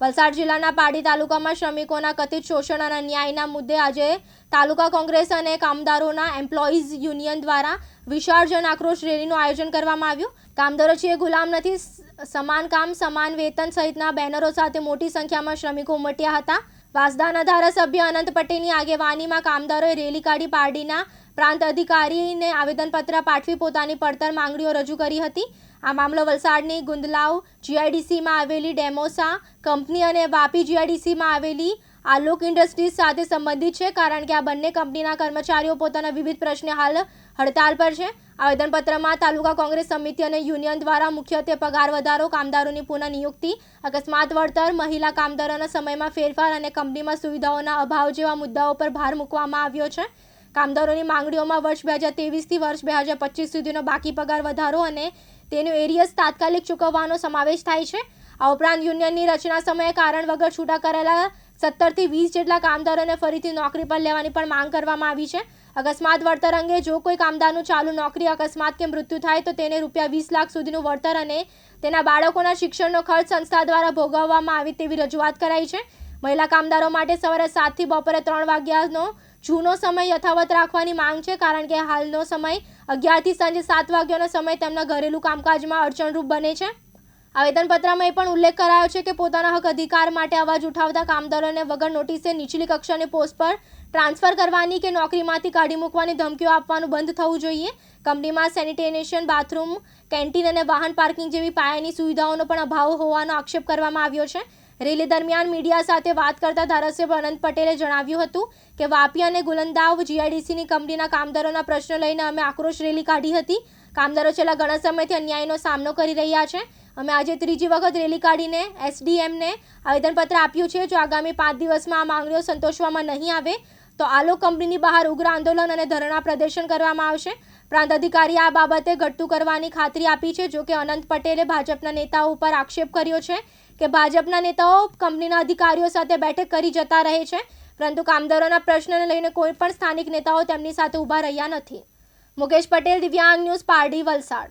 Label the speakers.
Speaker 1: વલસાડ જિલ્લાના પાડી તાલુકામાં શ્રમિકોના કથિત શોષણ અને ન્યાયના મુદ્દે આજે તાલુકા કોંગ્રેસ અને કામદારોના એમ્પ્લોઈઝ યુનિયન દ્વારા વિશાળ જન આક્રોશ રેલીનું આયોજન કરવામાં આવ્યું. કામદારો છીએ ગુલામ નથી સમાન કામ, સમાન વેતન સહિતના બેનરો સાથે મોટી સંખ્યામાં શ્રમિકો ઉમટ્યા હતા. વાસદાના ધારાસભ્ય અનંત પટેલની આગેવાનીમાં કામદારોએ રેલી કાઢી પારડીના પ્રાંત અધિકારીને આવેદનપત્ર પાઠવી પોતાની પડતર માંગણીઓ રજૂ કરી હતી. આ મામલો વલસાડની ગુંદલાવ જીઆઈડીસીમાં આવેલી ડેમોસા કંપની અને વાપી જીઆઈડીસીમાં આવેલી આલોક ઇન્ડસ્ટ્રીઝ સાથે સંબંધિત છે, કારણ કે આ બંને કંપનીના કર્મચારીઓ પોતાના વિવિધ પ્રશ્ને હાલ હડતાલ પર છે. આવેદનપત્રમાં તાલુકા કોંગ્રેસ સમિતિ અને યુનિયન દ્વારા મુખ્યત્વે પગાર વધારો, કામદારોની પુનઃનિયુક્તિ, અકસ્માત વળતર, મહિલા કામદારોના સમયમાં ફેરફાર અને કંપનીમાં સુવિધાઓના અભાવ જેવા મુદ્દાઓ પર ભાર મૂકવામાં આવ્યો છે. કામદારોની માંગણીઓમાં વર્ષ બે હજાર તેવીસથી વર્ષ બે હજાર પચીસ સુધીનો બાકી પગાર વધારો અને તેનું એરિયસ તાત્કાલિક ચૂકવવાનો સમાવેશ થાય છે. આ ઉપરાંત યુનિયનની રચના સમયે કારણ વગર છૂટા કરેલા સત્તરથી વીસ જેટલા કામદારોને ફરીથી નોકરી પર લેવાની પણ માંગ કરવામાં આવી છે. અકસ્માત વળતર અંગે જો કોઈ કામદારનું ચાલુ નોકરી અકસ્માત કે મૃત્યુ થાય તો તેને રૂપિયા વીસ લાખ સુધીનું વળતર અને તેના બાળકોના શિક્ષણનો ખર્ચ સંસ્થા દ્વારા ભોગવવામાં આવે તેવી રજૂઆત કરાઈ છે. મહિલા કામદારો માટે સવારે સાતથી બપોરે ત્રણ વાગ્યાનો જૂનો સમય યથાવત રાખવાની માંગ છે, કારણ કે હાલનો સમય અગિયારથી સાંજે સાત વાગ્યાનો સમય તેમના ઘરેલું કામકાજમાં અડચણરૂપ બને છે. આવેદનપત્રમાં એ પણ ઉલ્લેખ કરાયો છે કે પોતાના હક અધિકાર માટે અવાજ ઉઠાવતા કામદારોને વગર નોટિસે નીચલી કક્ષાની પોસ્ટ પર ટ્રાન્સફર કરવાની કે નોકરીમાંથી કાઢી મૂકવાની ધમકીઓ આપવાનું બંધ થવું જોઈએ. કંપનીમાં સેનિટેશન, બાથરૂમ, કેન્ટીન અને વાહન પાર્કિંગ જેવી પાયાની સુવિધાઓનો પણ અભાવ હોવાનો આક્ષેપ કરવામાં આવ્યો છે. રેલી દરમિયાન મીડિયા સાથે વાત કરતા ધારાસભ્ય અનંત પટેલે જણાવ્યું હતું કે વાપી અને ગુલંદાવ જીઆઈડીસીની કંપનીના કામદારોના પ્રશ્નો લઈને અમે આક્રોશ રેલી કાઢી હતી. કામદારો છેલ્લા ઘણા સમયથી અન્યાયનો સામનો કરી રહ્યા છે. અમે આજે ત્રીજી વખત રેલી કાઢીને એસડીએમને આવેદનપત્ર આપ્યું છે. જો આગામી પાંચ દિવસમાં આ માંગણીઓ સંતોષવામાં નહીં આવે, તો આલો કંપનીની બહાર ઉગ્ર આંદોલન અને ધરણા પ્રદર્શન કરવામાં આવશે. પ્રાંત અધિકારીએ આ બાબતે ઘટતું કરવાની ખાતરી આપી છે, જો કે અનંત પટેલે ભાજપના નેતાઓ ઉપર આક્ષેપ કર્યો છે કે ભાજપના નેતાઓ કંપનીના અધિકારીઓ સાથે બેઠક કરી જતા રહે છે. પરંતુ કામદારોના પ્રશ્નને લઈને કોઈ પણ સ્થાનિક નેતાઓ તેમની સાથે ઊભા રહ્યા નથી. મુકેશ પટેલ, દિવ્યાંગ ન્યૂઝ, પારડી, વલસાડ.